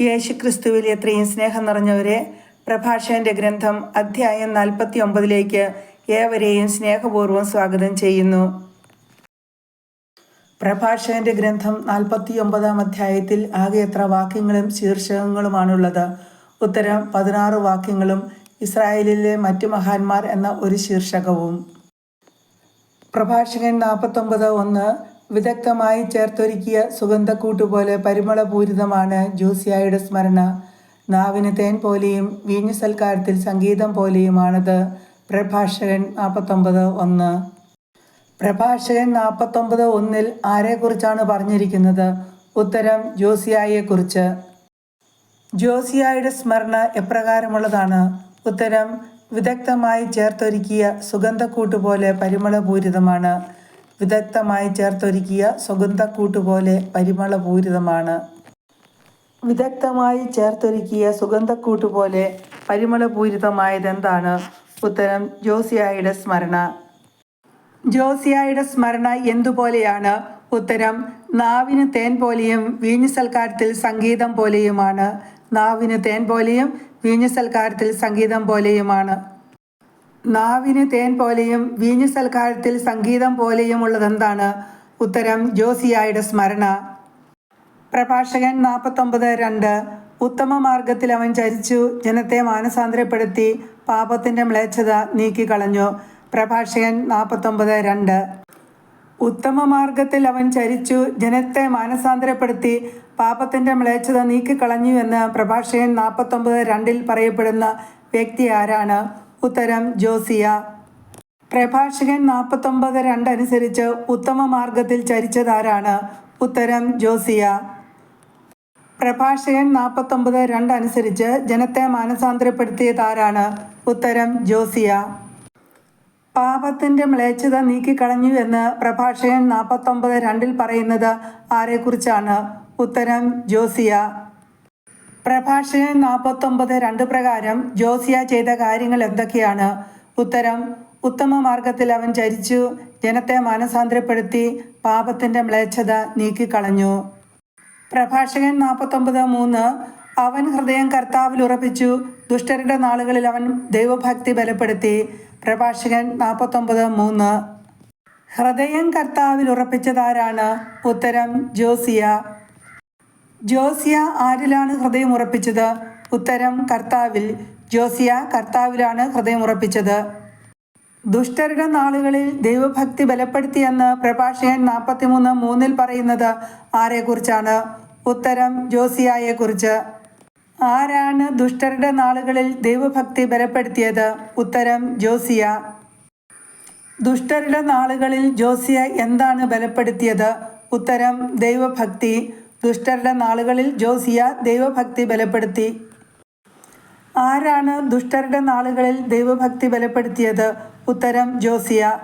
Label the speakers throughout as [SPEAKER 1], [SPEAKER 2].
[SPEAKER 1] യേശുക്രിസ്തുവിൽ എത്രയും സ്നേഹം നിറഞ്ഞവരെ പ്രഭാഷകന്റെ ഗ്രന്ഥം അധ്യായം നാൽപ്പത്തി ഒമ്പതിലേക്ക് ഏവരെയും സ്നേഹപൂർവം സ്വാഗതം ചെയ്യുന്നു. പ്രഭാഷകന്റെ ഗ്രന്ഥം നാൽപ്പത്തി ഒമ്പതാം അധ്യായത്തിൽ ആകെ എത്ര വാക്യങ്ങളും ശീർഷകങ്ങളുമാണുള്ളത്? ഉത്തരം പതിനാറ് വാക്യങ്ങളും ഇസ്രായേലിലെ മറ്റു മഹാന്മാർ എന്ന ഒരു ശീർഷകവും. പ്രഭാഷകൻ നാൽപ്പത്തൊമ്പത് ഒന്ന് വിദഗ്ധമായി ചേർത്തൊരുക്കിയ സുഗന്ധക്കൂട്ടുപോലെ പരിമളപൂരിതമാണ് ജോസിയായുടെ സ്മരണ. നാവിന് തേൻ പോലെയും വീഞ്ഞു സൽക്കാരത്തിൽ സംഗീതം പോലെയുമാണത്. പ്രഭാഷകൻ നാൽപ്പത്തൊമ്പത് ഒന്ന്. പ്രഭാഷകൻ നാൽപ്പത്തൊമ്പത് ഒന്നിൽ ആരെക്കുറിച്ചാണ് പറഞ്ഞിരിക്കുന്നത്? ഉത്തരം ജോസിയായെക്കുറിച്ച്. ജോസിയായുടെ സ്മരണ എപ്രകാരമുള്ളതാണ്? ഉത്തരം വിദഗ്ധമായി ചേർത്തൊരുക്കിയ സുഗന്ധക്കൂട്ടുപോലെ പരിമളപൂരിതമാണ്. വിദഗ്ധമായി ചേർത്തൊരുക്കിയ സുഗന്ധക്കൂട്ടുപോലെ പരിമളപൂരിതമാണ്. വിദഗ്ധമായി ചേർത്തൊരുക്കിയ സുഗന്ധക്കൂട്ടുപോലെ പരിമളപൂരിതമായതെന്താണ്? ഉത്തരം ജോസിയായുടെ സ്മരണ. ജോസിയായുടെ സ്മരണ എന്തുപോലെയാണ്? ഉത്തരം നാവിന് തേൻ പോലെയും വീഞ്ഞു സൽക്കാരത്തിൽ സംഗീതം പോലെയുമാണ്. നാവിന് തേൻ പോലെയും വീഞ്ഞു സൽക്കാരത്തിൽ സംഗീതം പോലെയുമാണ്. നാവിന് തേൻ പോലെയും വീഞ്ഞു സൽക്കാരത്തിൽ സംഗീതം പോലെയും ഉള്ളതെന്താണ്? ഉത്തരം ജോസിയായുടെ സ്മരണ. പ്രഭാഷകൻ നാൽപ്പത്തൊമ്പത് രണ്ട്. ഉത്തമ മാർഗത്തിൽ അവൻ ചരിച്ചു ജനത്തെ മാനസാന്തരപ്പെടുത്തി പാപത്തിന്റെ മ്ലേച്ഛത നീക്കിക്കളഞ്ഞു. പ്രഭാഷകൻ നാൽപ്പത്തൊമ്പത് രണ്ട്. ഉത്തമ മാർഗത്തിൽ അവൻ ചരിച്ചു ജനത്തെ മാനസാന്തരപ്പെടുത്തി പാപത്തിന്റെ മ്ലേച്ഛത നീക്കിക്കളഞ്ഞു എന്ന് പ്രഭാഷകൻ നാൽപ്പത്തൊമ്പത് രണ്ടിൽ പറയപ്പെടുന്ന വ്യക്തി ആരാണ്? ഉത്തരം ജോസിയ. പ്രഭാഷകൻ നാൽപ്പത്തൊമ്പത് രണ്ടനുസരിച്ച് ഉത്തമ മാർഗത്തിൽ ചരിച്ചതാരാണ്? ഉത്തരം ജോസിയ. പ്രഭാഷകൻ നാൽപ്പത്തൊമ്പത് രണ്ടനുസരിച്ച് ജനത്തെ മാനസാന്തരപ്പെടുത്തിയതാരാണ്? ഉത്തരം ജോസിയ. പാപത്തിന്റെ മ്ലേച്ഛത നീക്കിക്കളഞ്ഞു എന്ന് പ്രഭാഷകൻ നാൽപ്പത്തൊമ്പത് രണ്ടിൽ പറയുന്നത് ആരെക്കുറിച്ചാണ്? ഉത്തരം ജോസിയ. പ്രഭാഷകൻ നാൽപ്പത്തൊമ്പത് രണ്ട് പ്രകാരം ജോസിയ ചെയ്ത കാര്യങ്ങൾ എന്തൊക്കെയാണ്? ഉത്തരം ഉത്തമ മാർഗത്തിൽ അവൻ ചരിച്ചു ജനത്തെ മാനസാന്തരപ്പെടുത്തി പാപത്തിന്റെ മ്ലേച്ഛത നീക്കിക്കളഞ്ഞു. പ്രഭാഷകൻ നാൽപ്പത്തൊമ്പത് മൂന്ന് അവൻ ഹൃദയം കർത്താവിൽ ഉറപ്പിച്ചു ദുഷ്ടരുടെ നാളുകളിൽ അവൻ ദൈവഭക്തി ബലപ്പെടുത്തി. പ്രഭാഷകൻ നാൽപ്പത്തൊമ്പത് മൂന്ന്. ഹൃദയം കർത്താവിൽ ഉറപ്പിച്ചതാരാണ്? ഉത്തരം ജോസിയ. ജോസിയ ആരിലാണ് ഹൃദയം ഉറപ്പിച്ചത്? ഉത്തരം കർത്താവിൽ. ജോസിയ കർത്താവിലാണ് ഹൃദയം ഉറപ്പിച്ചത്. ദുഷ്ടരുടെ നാളുകളിൽ ദൈവഭക്തി ബലപ്പെടുത്തിയെന്ന് പ്രഭാഷകൻ നാൽപ്പത്തിമൂന്ന് മൂന്നിൽ പറയുന്നത് ആരെക്കുറിച്ചാണ്? ഉത്തരം ജോസിയായെക്കുറിച്ച്. ആരാണ് ദുഷ്ടരുടെ നാളുകളിൽ ദൈവഭക്തി ബലപ്പെടുത്തിയത്? ഉത്തരം ജോസിയ. ദുഷ്ടരുടെ നാളുകളിൽ ജോസിയ എന്താണ് ബലപ്പെടുത്തിയത്? ഉത്തരം ദൈവഭക്തി. ദുഷ്ടരുടെ നാളുകളിൽ ജോസിയ ദൈവഭക്തി ബലപ്പെടുത്തി. ആരാണ് ദുഷ്ടരുടെ നാളുകളിൽ ദൈവഭക്തി ബലപ്പെടുത്തിയത്? ഉത്തരം ജോസിയ.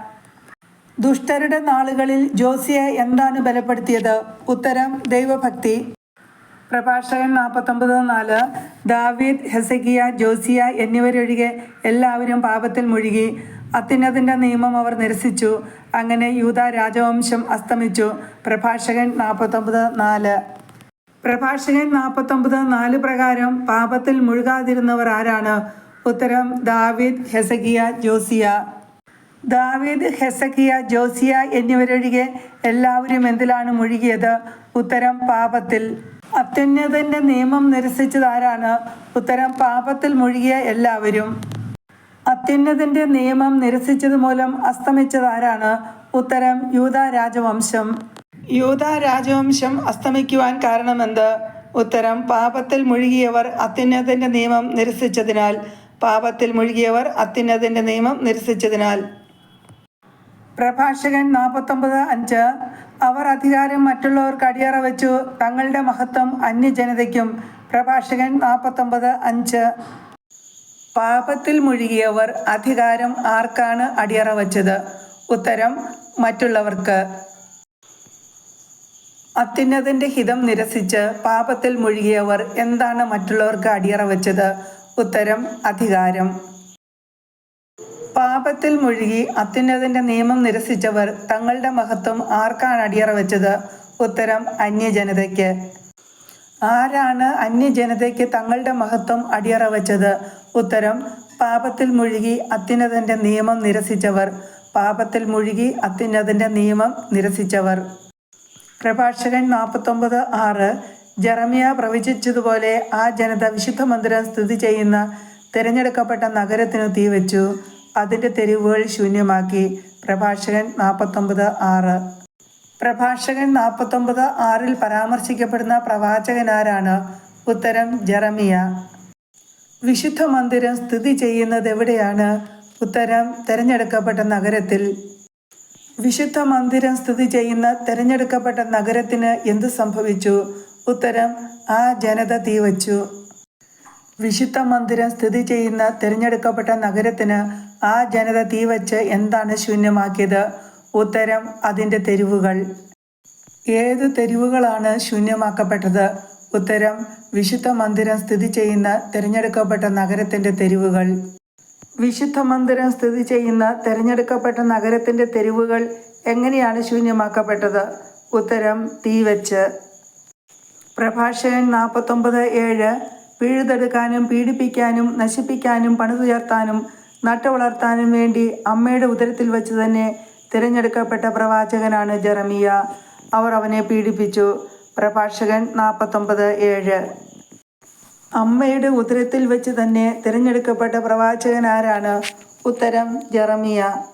[SPEAKER 1] ദുഷ്ടരുടെ നാളുകളിൽ ജോസിയ എന്താണ് ബലപ്പെടുത്തിയത്? ഉത്തരം ദൈവഭക്തി. പ്രഭാഷകൻ നാൽപ്പത്തൊമ്പത് നാല് ദാവീദ് ഹെസക്കിയ ജോസിയ എന്നിവരൊഴികെ എല്ലാവരും പാപത്തിൽ മുഴുകി. അത്യുന്നതിന്റെ നിയമം അവർ നിരസിച്ചു. അങ്ങനെ യൂത രാജവംശം അസ്തമിച്ചു. പ്രഭാഷകൻ നാൽപ്പത്തൊമ്പത് നാല്. പ്രഭാഷകൻ നാൽപ്പത്തൊമ്പത് നാല് പ്രകാരം പാപത്തിൽ മുഴുകാതിരുന്നവർ ആരാണ്? ഉത്തരം ദാവീദ് ഹെസക്കിയ ജോസിയ. ദാവീദ് ഹെസക്കിയ ജോസിയ എന്നിവരൊഴികെ എല്ലാവരും എന്തിലാണ് മുഴുകിയത്? ഉത്തരം പാപത്തിൽ. അത്യുന്നതന്റെ നിയമം നിരസിച്ചതാരാണ് ഉത്തരം പാപത്തിൽ മുഴുകിയ എല്ലാവരും. അത്യുന്നതന്റെ നിയമം നിരസിച്ചത് മൂലം അസ്തമിച്ചത് ആരാണ്? ഉത്തരം യൂത രാജവംശം. യൂത രാജവംശം അസ്തമിക്കുവാൻ കാരണമെന്ത്? ഉത്തരം പാപത്തിൽ മുഴുകിയവർ അത്യുന്നതിന്റെ നിയമം നിരസിച്ചതിനാൽ. പാപത്തിൽ മുഴുകിയവർ അത്യുന്നതിന്റെ നിയമം നിരസിച്ചതിനാൽ. പ്രഭാഷകൻ നാൽപ്പത്തൊമ്പത് അഞ്ച്. അവർ അധികാരം മറ്റുള്ളവർക്ക് അടിയറ വെച്ചു. തങ്ങളുടെ മഹത്വം അന്യജനതയ്ക്കും. പ്രഭാഷകൻ നാൽപ്പത്തൊമ്പത് അഞ്ച്. പാപത്തിൽ മുഴുകിയവർ അധികാരം ആർക്കാണ് അടിയറ വച്ചത്? ഉത്തരം മറ്റുള്ളവർക്ക്. അത്യുന്നതിന്റെ ഹിതം നിരസിച്ച് പാപത്തിൽ മുഴുകിയവർ എന്താണ് മറ്റുള്ളവർക്ക് അടിയറ വച്ചത്? ഉത്തരം അധികാരം. പാപത്തിൽ മുഴുകി അത്യുന്നതിന്റെ നിയമം നിരസിച്ചവർ തങ്ങളുടെ മഹത്വം ആർക്കാണ് അടിയറ വെച്ചത്? ഉത്തരം അന്യജനതയ്ക്ക്. ആരാണ് അന്യജനതയ്ക്ക് തങ്ങളുടെ മഹത്വം അടിയറ വച്ചത്? ഉത്തരം പാപത്തിൽ മുഴുകി അത്യുന്നതന്റെ നിയമം നിരസിച്ചവർ പാപത്തിൽ മുഴുകി അത്യുന്നതന്റെ നിയമം നിരസിച്ചവർ. പ്രഭാഷകൻ നാൽപ്പത്തൊമ്പത് ആറ് ജറമിയ പ്രവചിച്ചതുപോലെ ആ ജനത വിശുദ്ധ മന്ദിരം സ്ഥിതി ചെയ്യുന്ന തിരഞ്ഞെടുക്കപ്പെട്ട നഗരത്തിനു തീവച്ചു അതിന്റെ തെരുവുകൾ ശൂന്യമാക്കി. പ്രഭാഷകൻ നാൽപ്പത്തൊമ്പത് ആറ്. പ്രഭാഷകൻ നാൽപ്പത്തൊമ്പത് ആറിൽ പരാമർശിക്കപ്പെടുന്ന പ്രവാചകനാരാണ്? ഉത്തരം ജെറമിയ. വിശുദ്ധ മന്ദിരം സ്ഥിതി ചെയ്യുന്നത് എവിടെയാണ്? ഉത്തരം തിരഞ്ഞെടുക്കപ്പെട്ട നഗരത്തിൽ. വിശുദ്ധ മന്ദിരം സ്ഥിതി ചെയ്യുന്ന തിരഞ്ഞെടുക്കപ്പെട്ട നഗരത്തിന് എന്ത് സംഭവിച്ചു? ഉത്തരം ആ ജനത തീവച്ചു. വിശുദ്ധ മന്ദിരം സ്ഥിതി ചെയ്യുന്ന തിരഞ്ഞെടുക്കപ്പെട്ട നഗരത്തിന് ആ ജനത തീവച്ച് എന്താണ് ശൂന്യമാക്കിയത്? ഉത്തരം അതിന്റെ തെരുവുകൾ. ഏത് തെരുവുകളാണ് ശൂന്യമാക്കപ്പെട്ടത്? ഉത്തരം വിശുദ്ധ മന്ദിരം സ്ഥിതി ചെയ്യുന്ന തിരഞ്ഞെടുക്കപ്പെട്ട നഗരത്തിന്റെ തെരുവുകൾ. വിശുദ്ധ മന്ദിരം സ്ഥിതി ചെയ്യുന്ന തിരഞ്ഞെടുക്കപ്പെട്ട നഗരത്തിന്റെ തെരുവുകൾ എങ്ങനെയാണ് ശൂന്യമാക്കപ്പെട്ടത്? ഉത്തരം തീവച്ച് പ്രഭാഷകൻ നാൽപ്പത്തൊമ്പത് ഏഴ് പിഴുതെടുക്കാനും പീഡിപ്പിക്കാനും നശിപ്പിക്കാനും പണിതുയർത്താനും നട്ടുവളർത്താനും വേണ്ടി അമ്മയുടെ ഉദരത്തിൽ വെച്ച് തന്നെ തിരഞ്ഞെടുക്കപ്പെട്ട പ്രവാചകനാണ് ജെറമിയ. അവർ അവനെ പീഡിപ്പിച്ചു. പ്രഭാഷകൻ നാൽപ്പത്തൊമ്പത് ഏഴ്. അമ്മയുടെ ഉദരത്തിൽ വെച്ച് തന്നെ തിരഞ്ഞെടുക്കപ്പെട്ട പ്രവാചകൻ ആരാണ്? ഉത്തരം ജെറമിയ.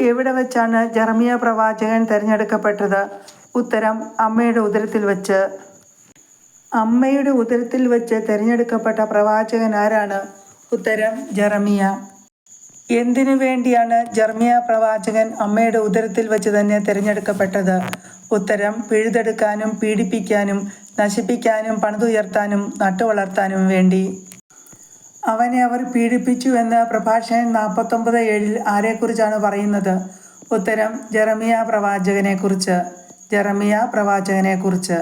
[SPEAKER 1] എവിടെ വെച്ചാണ് ജെറമിയ പ്രവാചകൻ തിരഞ്ഞെടുക്കപ്പെട്ടത്? ഉത്തരം അമ്മയുടെ ഉദരത്തിൽ വെച്ച്. അമ്മയുടെ ഉദരത്തിൽ വെച്ച് തിരഞ്ഞെടുക്കപ്പെട്ട പ്രവാചകൻ ആരാണ്? ഉത്തരം ജെറമിയ. എന്തിനു വേണ്ടിയാണ് ജർമിയ പ്രവാചകൻ അമ്മയുടെ ഉദരത്തിൽ വെച്ച് തന്നെ തിരഞ്ഞെടുക്കപ്പെട്ടത്? ഉത്തരം പിഴുതെടുക്കാനും പീഡിപ്പിക്കാനും നശിപ്പിക്കാനും പണിതുയർത്താനും നട്ടുവളർത്താനും വേണ്ടി. അവനെ അവർ പീഡിപ്പിച്ചു എന്ന് പ്രഭാഷകൻ നാൽപ്പത്തൊമ്പത് ഏഴിൽ ആരെക്കുറിച്ചാണ് പറയുന്നത്? ഉത്തരം ജെറമിയ പ്രവാചകനെക്കുറിച്ച്. ജെറമിയ പ്രവാചകനെക്കുറിച്ച്.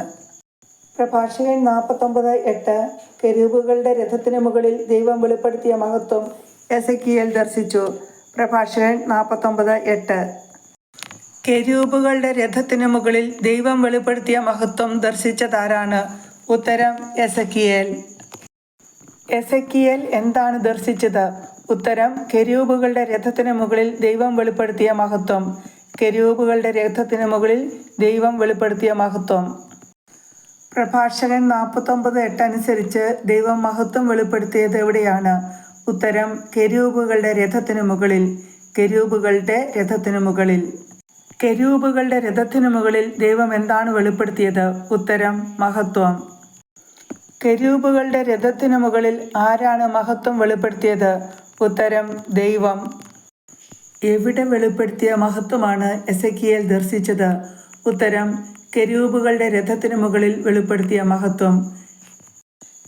[SPEAKER 1] പ്രഭാഷകൻ നാൽപ്പത്തൊമ്പത് എട്ട് കെരൂബുകളുടെ രഥത്തിന് മുകളിൽ ദൈവം വെളിപ്പെടുത്തിയ മഹത്വം എസക്കിയേൽ ദർശിച്ചു. പ്രഭാഷകൻ നാൽപ്പത്തൊമ്പത് എട്ട് കെരൂബുകളുടെ രഥത്തിന് മുകളിൽ ദൈവം വെളിപ്പെടുത്തിയ മഹത്വം ദർശിച്ചതാരാണ്? ഉത്തരം എസക്കിയേൽ. എസക്കിയേൽ എന്താണ് ദർശിച്ചത്? ഉത്തരം കെരൂബുകളുടെ രഥത്തിന് മുകളിൽ ദൈവം വെളിപ്പെടുത്തിയ മഹത്വം. കെരൂബുകളുടെ രഥത്തിന് മുകളിൽ ദൈവം വെളിപ്പെടുത്തിയ മഹത്വം. പ്രഭാഷകൻ നാൽപ്പത്തൊമ്പത് എട്ട് അനുസരിച്ച് ദൈവം മഹത്വം വെളിപ്പെടുത്തിയത് എവിടെയാണ്? ഉത്തരം കെരൂബുകളുടെ രഥത്തിനു മുകളിൽ. കെരൂബുകളുടെ രഥത്തിനു മുകളിൽ. കെരൂബുകളുടെ രഥത്തിനു മുകളിൽ ദൈവം എന്താണ് വെളിപ്പെടുത്തിയത്? ഉത്തരം മഹത്വം. കെരൂബുകളുടെ രഥത്തിനു മുകളിൽ ആരാണ് മഹത്വം വെളിപ്പെടുത്തിയത്? ഉത്തരം ദൈവം. എവിടെ വെളിപ്പെടുത്തിയ മഹത്വമാണ് എസക്കിയേൽ ദർശിച്ചത്? ഉത്തരം കെരൂബുകളുടെ രഥത്തിനു മുകളിൽ വെളിപ്പെടുത്തിയ മഹത്വം.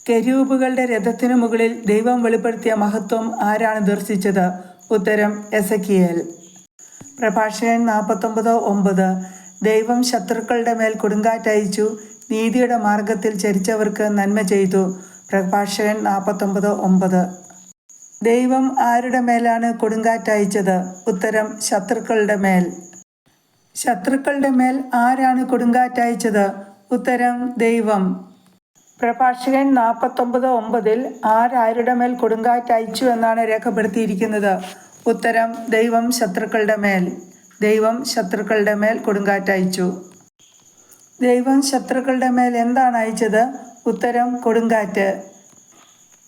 [SPEAKER 1] കെരൂബുകളുടെ രഥത്തിനു മുകളിൽ ദൈവം വെളിപ്പെടുത്തിയ മഹത്വം ആരാണ് ദർശിച്ചത്? ഉത്തരം എസക്കിയേൽ. പ്രഭാഷകൻ നാൽപ്പത്തൊമ്പത് ഒമ്പത്. ദൈവം ശത്രുക്കളുടെ മേൽ കൊടുങ്കാറ്റയച്ചു നീതിയുടെ മാർഗത്തിൽ ചരിച്ചവർക്ക് നന്മ ചെയ്തു. പ്രഭാഷകൻ നാൽപ്പത്തൊമ്പത് ഒമ്പത്. ദൈവം ആരുടെ മേലാണ് കൊടുങ്കാറ്റയച്ചത്? ഉത്തരം ശത്രുക്കളുടെ മേൽ. ശത്രുക്കളുടെ മേൽ ആരാണ് കൊടുങ്കാറ്റയച്ചത്? ഉത്തരം ദൈവം. പ്രഭാഷകൻ നാൽപ്പത്തൊമ്പത് ഒമ്പതിൽ ആരാരുടെ മേൽ കൊടുങ്കാറ്റ് അയച്ചു എന്നാണ് രേഖപ്പെടുത്തിയിരിക്കുന്നത്. ഉത്തരം ദൈവം ശത്രുക്കളുടെ മേൽ. ദൈവം ശത്രുക്കളുടെ മേൽ കൊടുങ്കാറ്റയച്ചു ദൈവം ശത്രുക്കളുടെ മേൽ എന്താണ് അയച്ചത്? ഉത്തരം കൊടുങ്കാറ്റ്.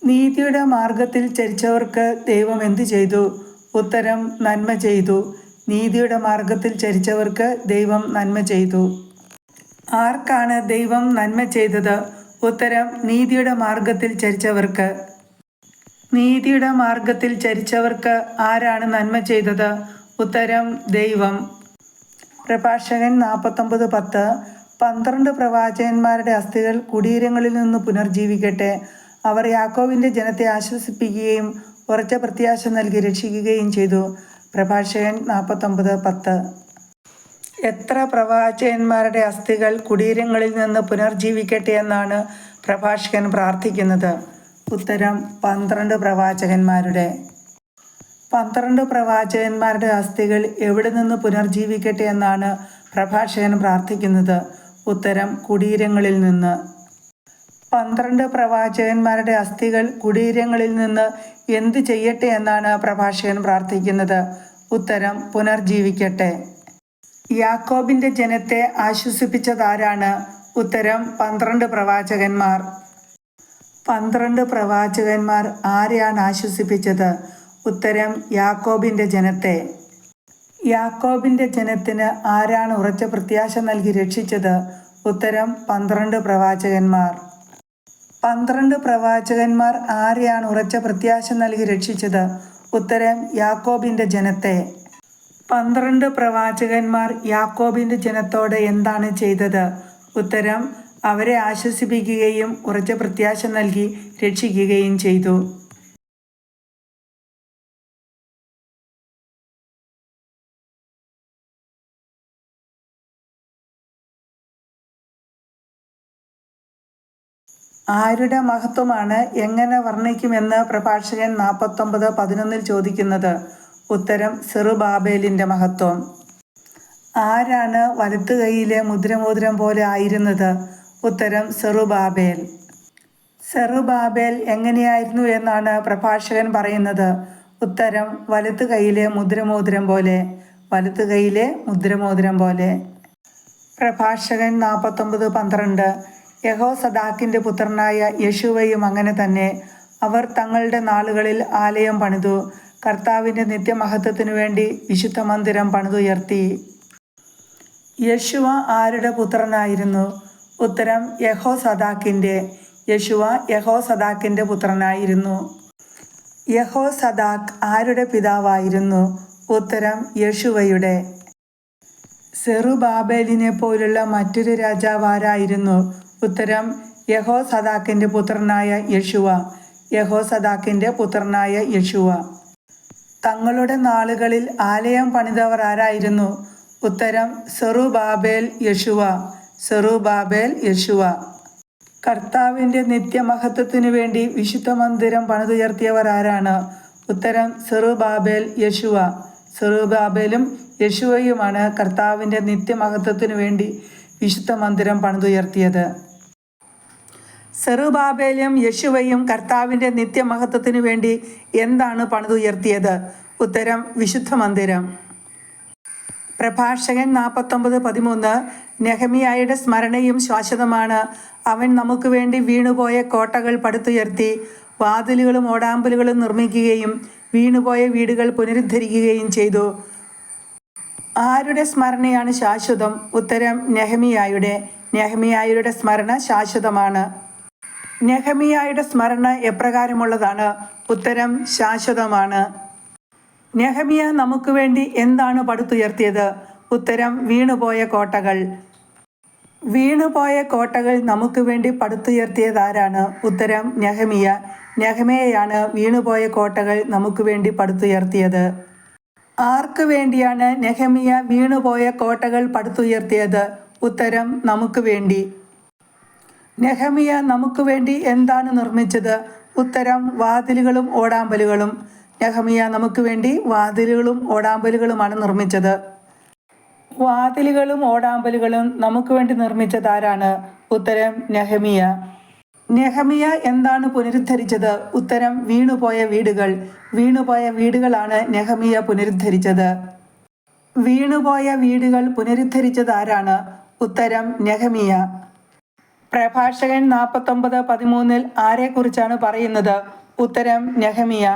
[SPEAKER 1] നീതിയുടെ മാർഗത്തിൽ ചരിച്ചവർക്ക് ദൈവം എന്തു ചെയ്തു? ഉത്തരം നന്മ ചെയ്തു. നീതിയുടെ മാർഗത്തിൽ ചരിച്ചവർക്ക് ദൈവം നന്മ ചെയ്തു. ആർക്കാണ് ദൈവം നന്മ ചെയ്തത്? ഉത്തരം നീതിയുടെ മാർഗത്തിൽ ചരിച്ചവർക്ക്. നീതിയുടെ മാർഗത്തിൽ ചരിച്ചവർക്ക് ആരാണ് നന്മ ചെയ്തത്? ഉത്തരം ദൈവം. പ്രഭാഷകൻ നാൽപ്പത്തൊമ്പത് പത്ത്. പന്ത്രണ്ട് പ്രവാചകന്മാരുടെ അസ്ഥികൾ കുടീരങ്ങളിൽ നിന്ന് പുനർജീവിക്കട്ടെ. അവർ യാക്കോവിന്റെ ജനത്തെ ആശ്വസിപ്പിക്കുകയും ഉറച്ച പ്രത്യാശ നൽകി രക്ഷിക്കുകയും ചെയ്തു. പ്രഭാഷകൻ നാൽപ്പത്തൊമ്പത് പത്ത്. എത്ര പ്രവാചകന്മാരുടെ അസ്ഥികൾ കുടീരങ്ങളിൽ നിന്ന് പുനർജീവിക്കട്ടെ എന്നാണ് പ്രഭാഷകൻ പ്രാർത്ഥിക്കുന്നത്. ഉത്തരം പന്ത്രണ്ട് പ്രവാചകന്മാരുടെ. പന്ത്രണ്ട് പ്രവാചകന്മാരുടെ അസ്ഥികൾ എവിടെ നിന്ന് പുനർജീവിക്കട്ടെ എന്നാണ് പ്രഭാഷകൻ പ്രാർത്ഥിക്കുന്നത്. ഉത്തരം കുടീരങ്ങളിൽ നിന്ന്. പന്ത്രണ്ട് പ്രവാചകന്മാരുടെ അസ്ഥികൾ കുടീരങ്ങളിൽ നിന്ന് എന്തു ചെയ്യട്ടെ എന്നാണ് പ്രഭാഷകൻ പ്രാർത്ഥിക്കുന്നത്. ഉത്തരം പുനർജീവിക്കട്ടെ. യാക്കോബിന്റെ ജനത്തെ ആശ്വസിപ്പിച്ചതാരാണ്? ഉത്തരം പന്ത്രണ്ട് പ്രവാചകന്മാർ. പന്ത്രണ്ട് പ്രവാചകന്മാർ ആരെയാണ് ആശ്വസിപ്പിച്ചത്? ഉത്തരം യാക്കോബിന്റെ ജനത്തെ. യാക്കോബിന്റെ ജനത്തിന് ആരാണ് ഉറച്ച പ്രത്യാശ നൽകി രക്ഷിച്ചത്? ഉത്തരം പന്ത്രണ്ട് പ്രവാചകന്മാർ. പന്ത്രണ്ട് പ്രവാചകന്മാർ ആരെയാണ് ഉറച്ച പ്രത്യാശ നൽകി രക്ഷിച്ചത്? ഉത്തരം യാക്കോബിന്റെ ജനത്തെ. പന്ത്രണ്ട് പ്രവാചകന്മാർ യാക്കോബിന്റെ ജനത്തോട് എന്താണ് ചെയ്തത്? ഉത്തരം അവരെ ആശ്വസിപ്പിക്കുകയും ഉറച്ച പ്രത്യാശ നൽകി രക്ഷിക്കുകയും ചെയ്തു. ആരുടെ മഹത്വമാണ് എങ്ങനെ വർണിക്കുമെന്ന് പ്രഭാഷകൻ നാൽപ്പത്തൊമ്പത് പതിനൊന്നിൽ ചോദിക്കുന്നത്. ഉത്തരം സെറുബാബേലിന്റെ മഹത്വം. ആരാണ് വലത്തുകൈയിലെ മുദ്രമോതിരം പോലെ ആയിരുന്നത്? ഉത്തരം സെറുബാബേൽ. സെറുബാബേൽ എങ്ങനെയായിരുന്നു എന്നാണ് പ്രഭാഷകൻ പറയുന്നത്. ഉത്തരം വലത്ത് കൈയിലെ മുദ്രമോതിരം പോലെ. വലത്ത് കൈയിലെ മുദ്രമോതിരം പോലെ. പ്രഭാഷകൻ നാൽപ്പത്തൊമ്പത് പന്ത്രണ്ട്. യഹോ സദാക്കിന്റെ പുത്രനായ യശുവയും അങ്ങനെ തന്നെ. അവർ തങ്ങളുടെ നാളുകളിൽ ആലയം പണിതു. കർത്താവിന്റെ നിത്യമഹത്വത്തിനു വേണ്ടി വിശുദ്ധ മന്ദിരം പണിതുയർത്തി. യശുവ ആരുടെ പുത്രനായിരുന്നു? ഉത്തരം യഹോ സദാക്കിന്റെ യശുവ യഹോ സദാക്കിന്റെ പുത്രനായിരുന്നു. യഹോ സദാക്ക് ആരുടെ പിതാവായിരുന്നു? ഉത്തരം യശുവയുടെ. സെറുബാബേലിനെ പോലുള്ള മറ്റൊരു രാജാവാരായിരുന്നു. ഉത്തരം യഹോ സദാക്കിന്റെ പുത്രനായ യശുവ യഹോ സദാക്കിന്റെ പുത്രനായ യശുവ. തങ്ങളുടെ നാളുകളിൽ ആലയം പണിതവർ ആരായിരുന്നു? ഉത്തരം സെറുബാബേൽ യശുവ. സെറുബാബേൽ യശുവ. കർത്താവിന്റെ നിത്യമഹത്വത്തിനു വേണ്ടി വിശുദ്ധ മന്ദിരം പണിതുയർത്തിയവർ ആരാണ്? ഉത്തരം സെറുബാബേൽ യശുവ. സെറുബാബേലും യശുവയുമാണ് കർത്താവിന്റെ നിത്യമഹത്വത്തിനു വേണ്ടി വിശുദ്ധ മന്ദിരം പണിതുയർത്തിയത്. സെറുബാബേലും യശുവയും കർത്താവിന്റെ നിത്യമഹത്വത്തിനു വേണ്ടി എന്താണ് പണിതുയർത്തിയത്? ഉത്തരം വിശുദ്ധ മന്ദിരം. പ്രഭാഷകൻ നാൽപ്പത്തൊമ്പത് പതിമൂന്ന് നെഹമിയായുടെ സ്മരണയും ശാശ്വതമാണ്. അവൻ നമുക്ക് വേണ്ടി വീണുപോയ കോട്ടകൾ പടുത്തുയർത്തി വാതിലുകളും ഓടാമ്പലുകളും നിർമ്മിക്കുകയും വീണുപോയ വീടുകൾ പുനരുദ്ധരിക്കുകയും ചെയ്തു. ആരുടെ സ്മരണയാണ് ശാശ്വതം? ഉത്തരം നെഹമിയായുടെ. നെഹമിയായുടെ സ്മരണ ശാശ്വതമാണ്. നെഹമിയായുടെ സ്മരണ എപ്രകാരമുള്ളതാണ്? ഉത്തരം ശാശ്വതമാണ്. നെഹമിയ നമുക്ക് വേണ്ടി എന്താണ് പടുത്തുയർത്തിയത്? ഉത്തരം വീണുപോയ കോട്ടകൾ. വീണുപോയ കോട്ടകൾ നമുക്ക് വേണ്ടി പടുത്തുയർത്തിയത് ആരാണ്? ഉത്തരം നെഹമിയ. നെഹമിയയാണ് വീണുപോയ കോട്ടകൾ നമുക്ക് വേണ്ടി പടുത്തുയർത്തിയത്. ആർക്ക് വേണ്ടിയാണ് നെഹമിയ വീണുപോയ കോട്ടകൾ പടുത്തുയർത്തിയത്? ഉത്തരം നമുക്ക് വേണ്ടി. നെഹമിയ നമുക്ക് വേണ്ടി എന്താണ് നിർമ്മിച്ചത്? ഉത്തരം വാതിലുകളും ഓടാമ്പലുകളും. നെഹമിയ നമുക്ക് വേണ്ടി വാതിലുകളും ഓടാമ്പലുകളുമാണ് നിർമ്മിച്ചത്. വാതിലുകളും ഓടാമ്പലുകളും നമുക്ക് വേണ്ടി നിർമ്മിച്ചത് ആരാണ്? ഉത്തരം നെഹമിയ നെഹമിയ എന്താണ് പുനരുദ്ധരിച്ചത്? ഉത്തരം വീണുപോയ വീടുകൾ. വീണുപോയ വീടുകളാണ് നെഹമിയ പുനരുദ്ധരിച്ചത്. വീണുപോയ വീടുകൾ പുനരുദ്ധരിച്ചത് ആരാണ്? ഉത്തരം നെഹമിയ പ്രഭാഷകൻ നാൽപ്പത്തൊമ്പത് പതിമൂന്നിൽ ആരെക്കുറിച്ചാണ് പറയുന്നത്? ഉത്തരം നെഹമിയ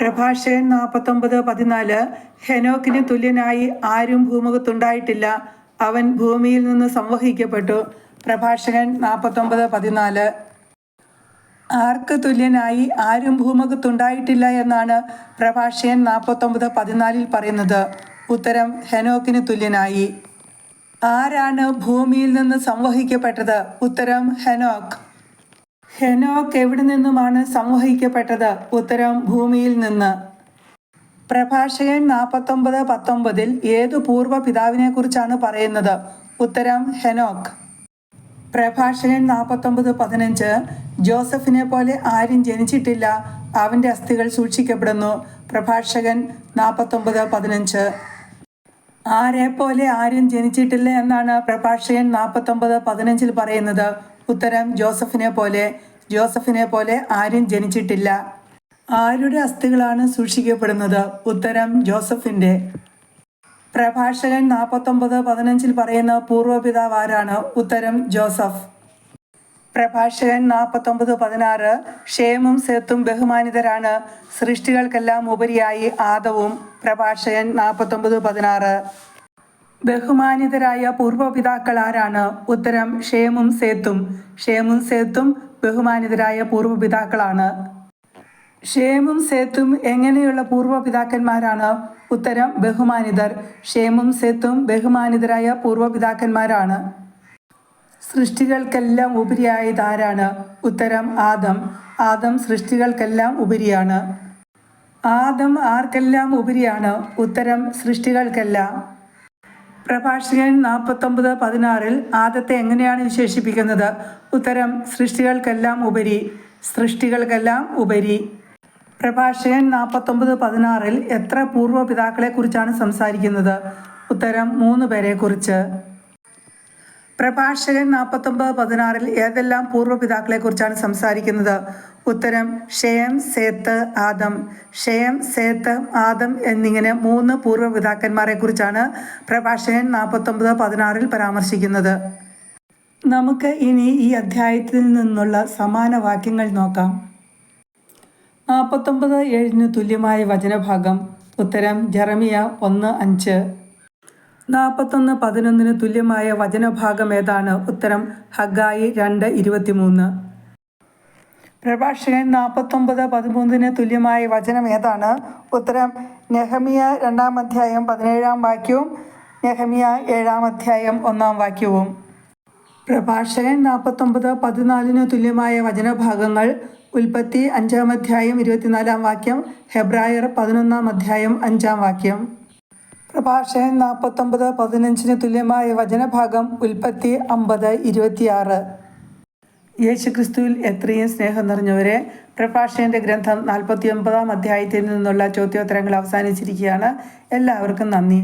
[SPEAKER 1] പ്രഭാഷകൻ നാൽപ്പത്തൊമ്പത് പതിനാല് ഹെനോക്കിന് തുല്യനായി ആരും ഭൂമുഖത്തുണ്ടായിട്ടില്ല. അവൻ ഭൂമിയിൽ നിന്ന് സംവഹിക്കപ്പെട്ടു. പ്രഭാഷകൻ നാൽപ്പത്തൊമ്പത് പതിനാല്. ആർക്ക് തുല്യനായി ആരും ഭൂമുഖത്തുണ്ടായിട്ടില്ല എന്നാണ് പ്രഭാഷകൻ നാൽപ്പത്തൊമ്പത് പതിനാലിൽ പറയുന്നത്. ഉത്തരം ഹെനോക്കിന് തുല്യനായി. ആരാണ് ഭൂമിയിൽ നിന്ന് സംവഹിക്കപ്പെട്ടത്? ഉത്തരം ഹെനോക്ക്. ഹെനോക്ക് എവിടെ നിന്നുമാണ് സമൂഹിക്കപ്പെട്ടത്? ഉത്തരം ഭൂമിയിൽ നിന്ന്. പ്രഭാഷകൻ നാൽപ്പത്തൊമ്പത് പത്തൊമ്പതിൽ ഏതു പൂർവ പിതാവിനെ കുറിച്ചാണ് പറയുന്നത്? ഉത്തരം ഹെനോക്ക്. പ്രഭാഷകൻ നാൽപ്പത്തൊമ്പത് പതിനഞ്ച് ജോസഫിനെ പോലെ ആരും ജനിച്ചിട്ടില്ല. അവന്റെ അസ്ഥികൾ സൂക്ഷിക്കപ്പെടുന്നു. പ്രഭാഷകൻ നാൽപ്പത്തൊമ്പത് പതിനഞ്ച്. ആരെ പോലെ ആരും ജനിച്ചിട്ടില്ല എന്നാണ് പ്രഭാഷകൻ നാൽപ്പത്തൊമ്പത് പതിനഞ്ചിൽ പറയുന്നത്. ഉത്തരം ജോസഫിനെ പോലെ ജോസഫിനെ പോലെ ആരും ജനിച്ചിട്ടില്ല. ആരുടെ അസ്ഥികളാണ് സൂക്ഷിക്കപ്പെടുന്നത്? ഉത്തരം ജോസഫിന്റെ. പ്രഭാഷകൻ നാൽപ്പത്തൊമ്പത് പതിനഞ്ചിൽ പറയുന്ന പൂർവപിതാവ് ആരാണ്? ഉത്തരം ജോസഫ്. പ്രഭാഷകൻ നാൽപ്പത്തൊമ്പത് പതിനാറ് ക്ഷേമം സേത്തും ബഹുമാനിതരാണ്. സൃഷ്ടികൾക്കെല്ലാം ഉപരിയായി ആദവും പ്രഭാഷകൻ നാൽപ്പത്തൊമ്പത് പതിനാറ്. ബഹുമാനിതരായ പൂർവപിതാക്കൾ ആരാണ്? ഉത്തരം ഷേമും സേത്തും. ഷേമും സേത്തും ബഹുമാനിതരായ പൂർവപിതാക്കളാണ്. ഷേമും സേത്തും എങ്ങനെയുള്ള പൂർവപിതാക്കന്മാരാണ്? ഉത്തരം ബഹുമാനിതർ. ഷേമും സേത്തും ബഹുമാനിതരായ പൂർവപിതാക്കന്മാരാണ്. സൃഷ്ടികൾക്കെല്ലാം ഉപരിയായത് ആരാണ്? ഉത്തരം ആദം. ആദം സൃഷ്ടികൾക്കെല്ലാം ഉപരിയാണ്. ആദം ആർക്കെല്ലാം ഉപരിയാണ്? ഉത്തരം സൃഷ്ടികൾക്കെല്ലാം. പ്രഭാഷകൻ നാൽപ്പത്തൊമ്പത് പതിനാറിൽ ആദത്തെ എങ്ങനെയാണ് വിശേഷിപ്പിക്കുന്നത്? ഉത്തരം സൃഷ്ടികൾക്കെല്ലാം ഉപരി സൃഷ്ടികൾക്കെല്ലാം ഉപരി. പ്രഭാഷകൻ നാൽപ്പത്തൊമ്പത് പതിനാറിൽ എത്ര പൂർവ പിതാക്കളെക്കുറിച്ചാണ് സംസാരിക്കുന്നത്? ഉത്തരം മൂന്ന് പേരെക്കുറിച്ച്. പ്രഭാഷകൻ നാൽപ്പത്തൊമ്പത് പതിനാറിൽ ഏതെല്ലാം പൂർവപിതാക്കളെക്കുറിച്ചാണ് സംസാരിക്കുന്നത്? ഉത്തരം ഷേം സേത്ത് ആദം. ഷേം സേത്ത് ആദം എന്നിങ്ങനെ മൂന്ന് പൂർവപിതാക്കന്മാരെക്കുറിച്ചാണ് പ്രഭാഷകൻ നാൽപ്പത്തൊമ്പത് പതിനാറിൽ പരാമർശിക്കുന്നത്. നമുക്ക് ഇനി ഈ അധ്യായത്തിൽ നിന്നുള്ള സമാന വാക്യങ്ങൾ നോക്കാം. നാൽപ്പത്തൊമ്പത് ഏഴിന് തുല്യമായ വചനഭാഗം. ഉത്തരം ജെറമിയ ഒന്ന് അഞ്ച്. നാൽപ്പത്തൊന്ന് പതിനൊന്നിന് തുല്യമായ വചനഭാഗം ഏതാണ്? ഉത്തരം ഹഗായി രണ്ട് ഇരുപത്തിമൂന്ന്. പ്രഭാഷകൻ നാൽപ്പത്തൊമ്പത് പതിമൂന്നിന് തുല്യമായ വചനം ഏതാണ്? ഉത്തരം നെഹമിയ രണ്ടാം അധ്യായം പതിനേഴാം വാക്യവും നെഹമിയ ഏഴാം അധ്യായം ഒന്നാം വാക്യവും. പ്രഭാഷകൻ നാൽപ്പത്തൊമ്പത് പതിനാലിന് തുല്യമായ വചനഭാഗങ്ങൾ ഉൽപ്പത്തി അഞ്ചാം അധ്യായം ഇരുപത്തിനാലാം വാക്യം ഹെബ്രായർ പതിനൊന്നാം അധ്യായം അഞ്ചാം വാക്യം. പ്രഭാഷകൻ നാൽപ്പത്തൊമ്പത് പതിനഞ്ചിന് തുല്യമായ വചനഭാഗം ഉൽപ്പത്തി അമ്പത് ഇരുപത്തിയാറ്. യേശുക്രിസ്തുവിൽ എത്രയും സ്നേഹം നിറഞ്ഞവരെ പ്രഭാഷകന്റെ ഗ്രന്ഥം നാൽപ്പത്തി ഒമ്പതാം അധ്യായത്തിൽ നിന്നുള്ള ചോദ്യോത്തരങ്ങൾ അവസാനിച്ചിരിക്കുകയാണ്. എല്ലാവർക്കും നന്ദി.